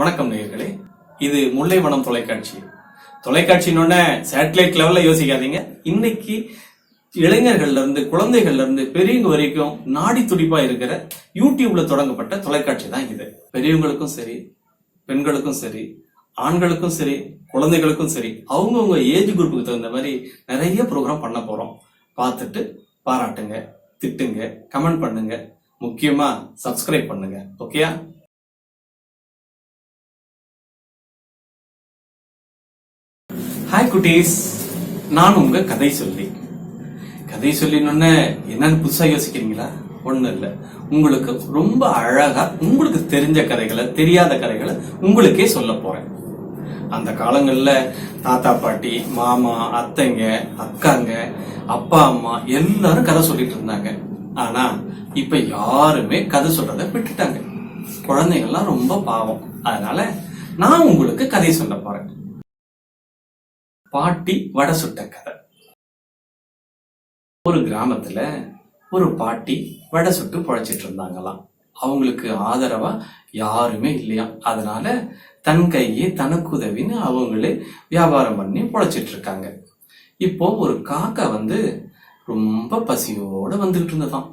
வணக்கம் நேயர்களே. இது முல்லைவனம் தொலைக்காட்சி. தொலைக்காட்சின்னு சேட்டலைட் லெவல்ல யோசிக்காதீங்க. இன்னைக்கு இளைஞர்கள்ல இருந்து குழந்தைகள்ல இருந்து பெரியவங்க வரைக்கும் நாடி துடிப்பா இருக்கிற யூடியூப்ல தொடங்கப்பட்ட தொலைக்காட்சி தான் இது. பெரியவங்களுக்கும் சரி பெண்களுக்கும் சரி ஆண்களுக்கும் சரி குழந்தைகளுக்கும் சரி அவங்கவுங்க ஏஜ் குரூப்புக்கு தகுந்த மாதிரி நிறைய ப்ரோக்ராம் பண்ண போறோம். பார்த்துட்டு பாராட்டுங்க திட்டுங்க கமெண்ட் பண்ணுங்க. முக்கியமா சப்ஸ்கிரைப் பண்ணுங்க. ஓகேயா ஹாய் குட்டீஸ். நான் உங்க கதை சொல்லி. கதை சொல்லினோடனே என்னன்னு புதுசா யோசிக்கிறீங்களா? ஒண்ணும் இல்ல. உங்களுக்கு ரொம்ப அழகா உங்களுக்கு தெரிஞ்ச கதைகளை தெரியாத கதைகளை உங்களுக்கே சொல்ல போறேன். அந்த காலங்கள்ல தாத்தா பாட்டி மாமா அத்தைங்க அக்காங்க அப்பா அம்மா எல்லாரும் கதை சொல்லிட்டு இருந்தாங்க. ஆனா இப்ப யாருமே கதை சொல்றத விட்டுட்டாங்க. குழந்தைங்கள்லாம் ரொம்ப பாவம். அதனால நான் உங்களுக்கு கதை சொல்ல போறேன். பாட்டி வடை சுட்ட கதை ஒரு கிராமத்துல ஒரு பாட்டி வடை சுட்டு பொழைச்சிட்டு இருந்தாங்களாம். அவங்களுக்கு ஆதரவா யாருமே இல்லையா அதனால தன் கையே தனக்கு உதவின்னு அவங்களே வியாபாரம் பண்ணி பொழைச்சிட்டு இருக்காங்க. இப்போ ஒரு காக்கா வந்து ரொம்ப பசியோட வந்துகிட்டு இருந்ததாம்.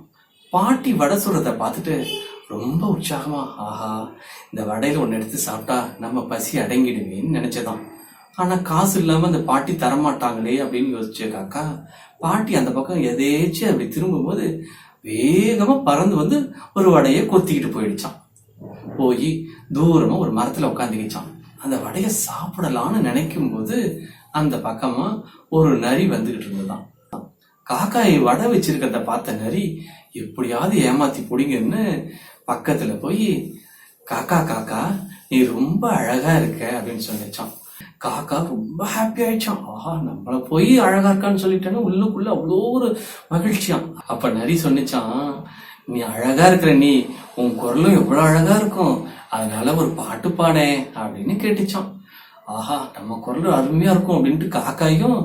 பாட்டி வடை சுடுறத பார்த்துட்டு ரொம்ப உற்சாகமா ஆஹா இந்த வடையில ஒன்று எடுத்து சாப்பிட்டா நம்ம பசி அடங்கிடுவேன்னு நினைச்சதாம். ஆனா காசு இல்லாம அந்த பாட்டி தரமாட்டாங்களே அப்படின்னு யோசிச்ச காக்கா பாட்டி அந்த பக்கம் எதேச்சும் அப்படி திரும்பும்போது வேகமா பறந்து வந்து ஒரு வடையை கொத்திக்கிட்டு போயிடுச்சான் போய் தூரமா ஒரு மரத்துல உட்காந்துக்கிச்சான் அந்த வடையை சாப்பிடலாம்னு நினைக்கும் போது அந்த பக்கமா ஒரு நரி வந்துகிட்டு இருந்ததாம். காக்காய் வடை வச்சிருக்கிறத பார்த்த நரி எப்படியாவது ஏமாத்தி பிடிங்கன்னு பக்கத்துல போய் காக்கா காக்கா நீ ரொம்ப அழகா இருக்க அப்படின்னு சொல்லிச்சான் காக்கா ரொம்ப ஹாப்பி ஆயிடுச்சான் ஆஹா நம்மளை போய் அழகா இருக்கான்னு சொல்லிட்டேன்னு உள்ளுக்குள்ள அவ்வளோ ஒரு மகிழ்ச்சியாம். அப்ப நரி சொன்னிச்சான் நீ அழகா இருக்கிற நீ உன் குரலும் எவ்வளோ அழகா இருக்கும். அதனால ஒரு பாட்டு பாடே அப்படின்னு கேட்டுச்சான் ஆஹா நம்ம குரல் அருமையா இருக்கும் அப்படின்ட்டு காக்காயும்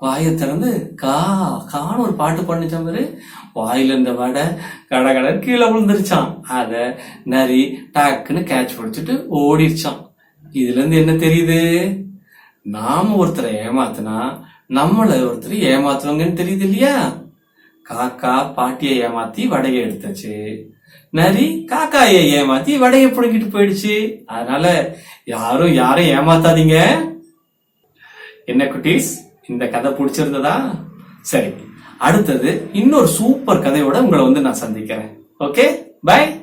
வாயை திறந்து கா கான்னு ஒரு பாட்டு பண்ணிச்சான் மாதிரி வாயில இருந்த வடை கட கட கீழே விழுந்துருச்சான் அதை நரி டாக்குன்னு கேட்ச் பிடிச்சிட்டு ஓடிடுச்சான் இதுல இருந்து என்ன தெரியுது? நாம ஒருத்தரை ஏமாத்தினா நம்மள ஒருத்தர் ஏமாத்துவாங்கன்னு தெரியுது இல்லையா? காக்கா பாட்டியை ஏமாத்தி வடையை எடுத்துச்சு. நரி காக்காயை ஏமாத்தி வடையை புடுங்கிட்டு போயிடுச்சு. அதனால யாரும் யாரும் ஏமாத்தாதீங்க. என்ன குட்டீஸ்? இந்த கதை பிடிச்சிருந்ததா? சரி. அடுத்தது இன்னொரு சூப்பர் கதையோட உங்களை வந்து நான் சந்திக்கிறேன். ஓகே? பை.